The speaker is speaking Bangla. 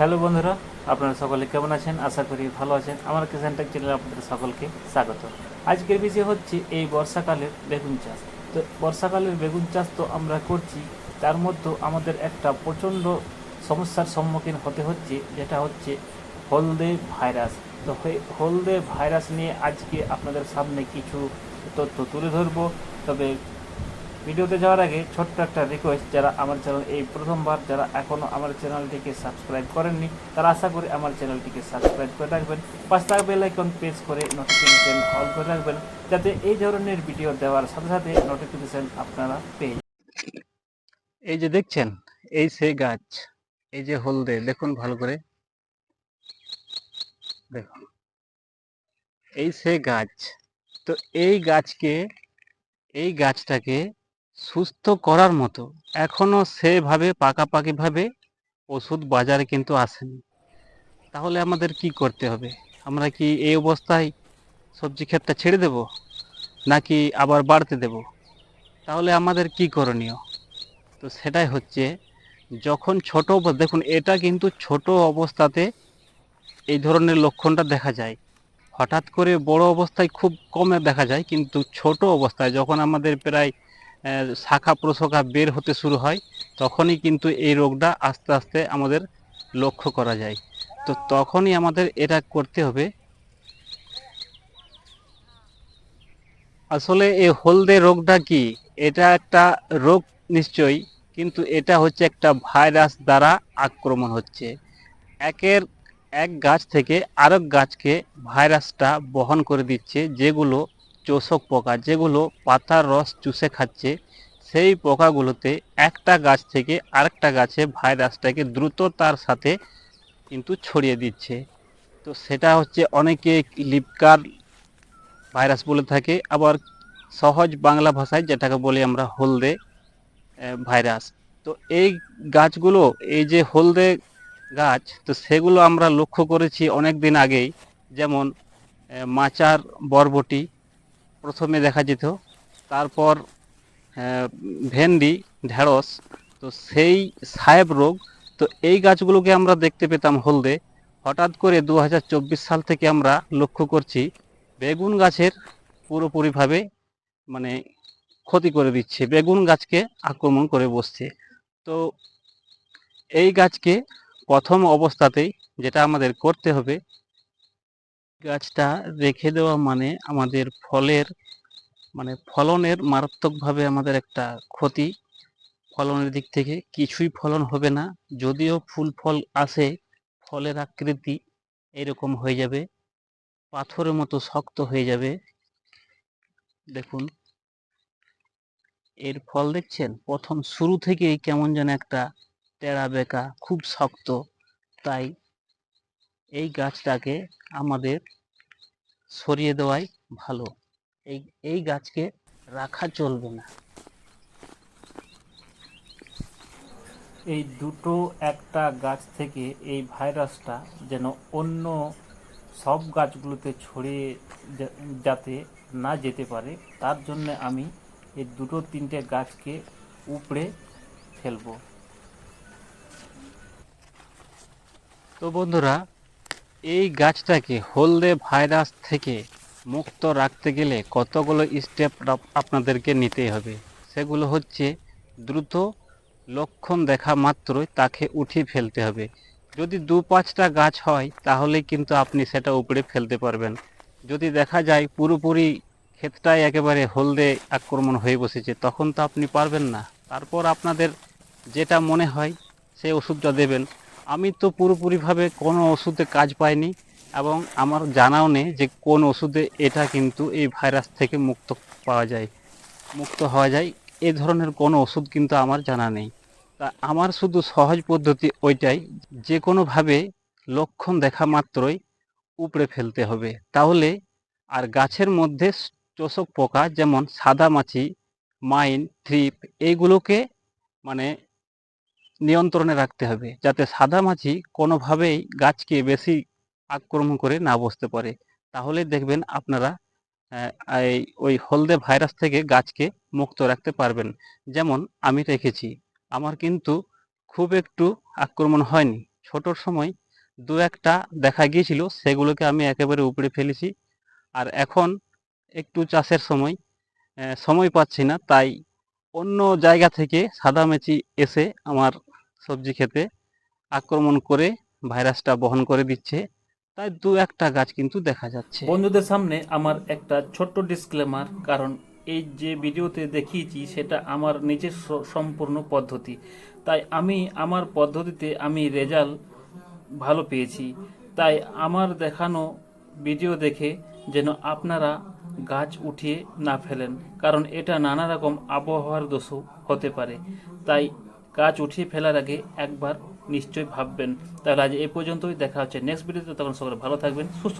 হ্যালো বন্ধুরা, আপনারা সকলে কেমন আছেন? আশা করি ভালো আছেন। আমার কিষান টেক চ্যানেলে আপনাদের সকলকে স্বাগত। আজকের বিষয় হচ্ছে এই বর্ষাকালের বেগুন চাষ। তো বর্ষাকালের বেগুন চাষ তো আমরা করছি, তার মধ্যে আমাদের একটা প্রচণ্ড সমস্যার সম্মুখীন হতে হচ্ছে, যেটা হচ্ছে হলদে ভাইরাস। তো হলদে ভাইরাস নিয়ে আজকে আপনাদের সামনে কিছু তথ্য তুলে ধরবো। তবে ভিডিওতে যাওয়ার আগে ছোট্ট একটা রিকোয়েস্ট যারা আমার চ্যানেল এই প্রথমবার, যারা এখনও আমার চ্যানেলটিকে সাবস্ক্রাইব করেননি, তারা আশা করি আমার চ্যানেলটিকে সাবস্ক্রাইব করে রাখবেন। পাঁচ টাকা বেল আইকন প্রেস করে নোটিফিকেশান অল করে রাখবেন, যাতে এই ধরনের ভিডিও দেওয়ার সাথে সাথে নোটিফিকেশান আপনারা পেয়ে। এই যে দেখছেন, এই সে গাছ, এই যে হলদে, দেখুন ভালো করে। দেখুন, এই সে গাছ। তো এই গাছকে, এই গাছটাকে সুস্থ করার মতো এখনও সেভাবে পাকাপাকিভাবে ওষুধ বাজারে কিন্তু আসেনি। তাহলে আমাদের কি করতে হবে? আমরা কি এই অবস্থায় সবজি ক্ষেতটা ছেড়ে দেব? নাকি আবার বাড়তে দেব? তাহলে আমাদের কি করণীয়? তো সেটাই হচ্ছে, যখন ছোট দেখুন, এটা কিন্তু ছোট অবস্থাতে এই ধরনের লক্ষণটা দেখা যায়। হঠাৎ করে বড় অবস্থায় খুব কমে দেখা যায়, কিন্তু ছোট অবস্থায় যখন আমাদের প্রায় শাখা প্রশাখা বের হতে শুরু হয়, তখনই কিন্তু এই রোগটা আস্তে আস্তে আমাদের লক্ষ্য করা যায়। তো তখনই আমাদের এটা করতে হবে। আসলে এই হলদে রোগটা কি? এটা একটা রোগ নিশ্চয়ই, কিন্তু এটা হচ্ছে একটা ভাইরাস দ্বারা আক্রমণ হচ্ছে। একের এক গাছ থেকে আরেক গাছকে ভাইরাসটা বহন করে দিচ্ছে, যেগুলো চোষক পোকা যেগুলো পাতার রস চুষে খাচ্ছে, সেই পোকাগুলোতে একটা গাছ থেকে আরেকটা গাছে ভাইরাসটাকে দ্রুততার সাথে কিন্তু ছড়িয়ে দিচ্ছে। তো সেটা হচ্ছে অনেকে লিপকার ভাইরাস বলে থাকে, আবার সহজ বাংলা ভাষায় যেটাকে বলি আমরা হলদে ভাইরাস। তো এই গাছগুলো, এই যে হলদে গাছ, তো সেগুলো আমরা লক্ষ্য করেছি অনেক দিন আগেই, যেমন মাচার বরবটি প্রথমে দেখা যেত। তারপর ভেন্ডি, ঢেঁড়স, তো সেই সাহেব রোগ, তো এই গাছগুলোকে আমরা দেখতে পেতাম হলদে। হঠাৎ করে দু হাজার চব্বিশ সাল থেকে আমরা লক্ষ্য করছি, বেগুন গাছের পুরোপুরিভাবে মানে ক্ষতি করে দিচ্ছে, বেগুন গাছকে আক্রমণ করে বসছে। তো এই গাছকে প্রথম অবস্থাতেই যেটা আমাদের করতে হবে গাছটা রেখে দেওয়া মানে আমাদের ফলের মানে ফলনের মারাত্মকভাবে আমাদের একটা ক্ষতি। ফলনের দিক থেকে কিছুই ফলন হবে না, যদিও ফুল ফল আসে, ফলের আকৃতি এরকম হয়ে যাবে, পাথরের মতো শক্ত হয়ে যাবে। দেখুন, এর ফল দেখছেন? প্রথম শুরু থেকেই কেমন যেন একটা টেরা বেঁকা, খুব শক্ত, তাই এই গাছটাকে আমাদের সরিয়ে দেওয়াই ভালো। এই এই গাছকে রাখা চলবে না। এই দুটো একটা গাছ থেকে এই ভাইরাসটা যেন অন্য সব গাছগুলোতে ছড়িয়ে যাতে না যেতে পারে তার জন্য আমি এই দুটো তিনটে গাছকে উপড়ে ফেলব। তো বন্ধুরা এই গাছটাকে হলদে ভাইরাস থেকে মুক্ত রাখতে গেলে কতগুলো স্টেপ আপনাদেরকে নিতে হবে? সেগুলো হচ্ছে, দ্রুত লক্ষণ দেখা মাত্রই তাকে উঠিয়ে ফেলতে হবে। যদি দু পাঁচটা গাছ হয়, তাহলে কিন্তু আপনি সেটা উপরে ফেলতে পারবেন। যদি দেখা যায় পুরোপুরি ক্ষেতটাই একেবারে হলদে আক্রমণ হয়ে বসেছে, তখন তো আপনি পারবেন না। তারপর আপনাদের যেটা মনে হয় সেই ওষুধটা দেবেন। আমি তো পুরোপুরিভাবে কোনো ওষুধে কাজ পাইনি এবং আমার জানাও নেই যে কোন ওষুধে এটা কিন্তু এই ভাইরাস থেকে মুক্ত পাওয়া যায়, মুক্ত হওয়া যায়। এ ধরনের কোনো ওষুধ কিন্তু আমার জানা নেই। তা আমার শুধু সহজ পদ্ধতি ওইটাই, যে কোনোভাবে লক্ষণ দেখা মাত্রই উপড়ে ফেলতে হবে। তাহলে আর গাছের মধ্যে চোষক পোকা যেমন সাদা মাছি, মাইন, থ্রিপ এইগুলোকে মানে নিয়ন্ত্রণে রাখতে হবে, যাতে সাদা মাছি কোনোভাবেই গাছকে বেশি আক্রমণ করে না বসতে পারে। তাহলে দেখবেন আপনারা ওই হলদে ভাইরাস থেকে গাছকে মুক্ত রাখতে পারবেন। যেমন আমি রেখেছি, আমার কিন্তু খুব একটু আক্রমণ হয়নি। ছোটোর সময় দু একটা দেখা গিয়েছিল, সেগুলোকে আমি একেবারে উপড়ে ফেলেছি। আর এখন একটু চাষের সময় সময় পাচ্ছি না, তাই অন্য জায়গা থেকে সাদামেচি এসে আমার সবজি খেতে আক্রমণ করে ভাইরাসটা বহন করে দিচ্ছে। তাই দু একটা গাছ কিন্তু দেখা যাচ্ছে। বন্ধুদের সামনে আমার একটা ছোট্ট ডিসক্লেমার কারণ এই যে ভিডিওতে দেখিয়েছি সেটা আমার নিজের সম্পূর্ণ পদ্ধতি। তাই আমি, আমার পদ্ধতিতে আমি রেজাল্ট ভালো পেয়েছি। তাই আমার দেখানো ভিডিও দেখে যেন আপনারা গাছ উঠিয়ে না ফেলেন, কারণ এটা নানা রকম আবহাওয়ার দোষও হতে পারে। তাই গাছ উঠিয়ে ফেলার আগে একবার নিশ্চয়ই ভাববেন। তাহলে আজ এ পর্যন্তই, দেখা হচ্ছে নেক্সট ভিডিওতে তখন সকলে ভালো থাকবেন, সুস্থ